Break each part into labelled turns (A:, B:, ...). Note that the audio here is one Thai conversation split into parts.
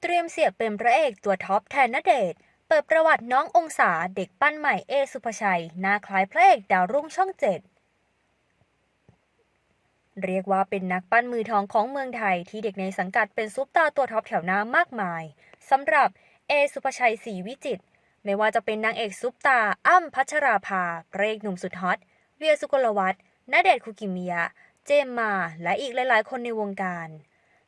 A: เตรียมเสียบเป็นพระเอกตัวท็อปแทนณเดชเปิดประวัติน้ององศาเด็กปั้นใหม่เอสุภชัยหน้าคล้ายพระเอกดาวรุ่งช่องเจ็ดเรียกว่าเป็นนักปั้นมือทองของเมืองไทยที่เด็กในสังกัดเป็นซุปตาตัวท็อปแถวหน้ามากมายสำหรับเอสุภชัยศรีวิจิตไม่ว่าจะเป็นนางเอกซุปตาอ้ำพัชราภาพระเอกหนุ่มสุดฮอตเวียสุกลวัฒน์ณเดชคุกิมิยะ เจมมา และอีกหลายๆ คนในวงการ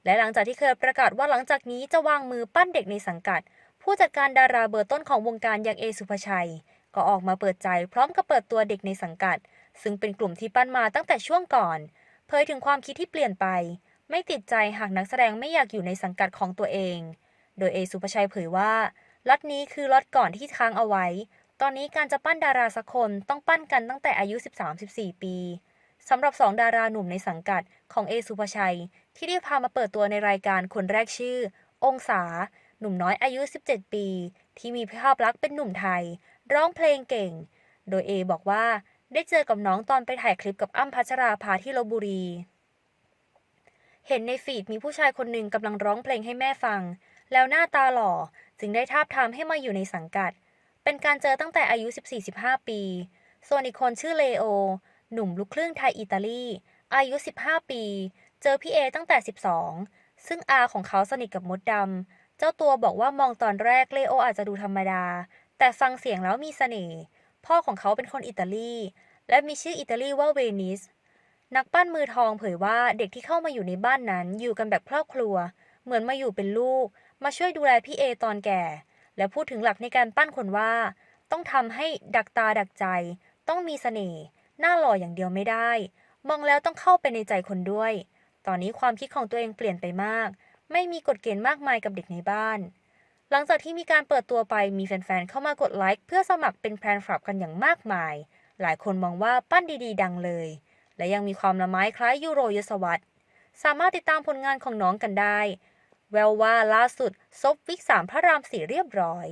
A: และหลังจากที่เคยประกาศว่าหลังจากนี้จะวางมือปั้นเด็กในสังกัด ผู้จัดการดาราเบอร์ต้นของวงการอย่างเอสุภชัย ก็ออกมาเปิดใจพร้อมกับเปิดตัวเด็กในสังกัด ซึ่งเป็นกลุ่มที่ปั้นมาตั้งแต่ช่วงก่อน เผยถึงความคิดที่เปลี่ยนไป ไม่ติดใจหากนักแสดงไม่อยากอยู่ในสังกัดของตัวเอง โดยเอสุภชัยเผยว่าล็อตนี้คือล็อตก่อนที่ค้างเอาไว้ ตอนนี้การจะปั้นดาราสักคนต้องปั้นกันตั้งแต่อายุ 13-14 ปี สำหรับสองดาราหนุ่มในสังกัดของเอสุภชัย ที่ได้พามาเปิดตัวในรายการคนแรกชื่อ องศา หนุ่มน้อยอายุ 17 ปี ที่มีภาพลักษณ์เป็นหนุ่มไทย ร้องเพลงเก่ง โดยเอบอกว่าได้เจอกับน้องตอนไปถ่ายคลิปกับอ้ำพัชราภาที่ลบบุรี เห็นในฟีดมีผู้ชายคนหนึ่งกำลังร้องเพลงให้แม่ฟัง แล้วหน้าตาหล่อจึงได้ทาบทามให้มาอยู่ในสังกัด เป็นการเจอตั้งแต่อายุ 14-15 ปี ส่วนอีกคนชื่อเลโอ หนุ่มลูกครึ่งไทยอิตาลี อายุ 15 ปี เจอพี่เอตั้งแต่ 12 ซึ่งอาของเขาสนิทกับมดดำ เจ้าตัวบอกว่ามองตอนแรกเลโออาจจะดูธรรมดา แต่ฟังเสียงแล้วมีเสน่ห์ พ่อของเขาเป็นคนอิตาลี และมีชื่ออิตาลีว่าเวนิส นักปั้นมือทองเผยว่าเด็กที่เข้ามาอยู่ในบ้านนั้นอยู่กันแบบครอบครัว เหมือนมาอยู่เป็นลูก มาช่วยดูแลพี่เอตอนแก่ และพูดถึงหลักในการปั้นคนว่า ต้องทำให้ดักตาดักใจ ต้องมีเสน่ห์ หน้าหล่ออย่างเดียวไม่ได้ มองแล้วต้องเข้าไปในใจคนด้วย ตอนนี้ความคิดของตัวเองเปลี่ยนไปมาก ไม่มีกฎเกณฑ์มากมายกับเด็กในบ้าน หลังจากที่มีการเปิดตัวไปมีแฟนๆเข้ามากดไลค์เพื่อสมัครเป็นแฟนคลับกันอย่างมากมาย หลายคนมองว่าปั้นดีๆ ดังเลย และยังมีความละไม้คล้ายยูโรยศวรรษสามารถติดตามผลงานของน้องกันได้ แววว่าล่าสุดซบวิกสามพระรามสี่เรียบร้อย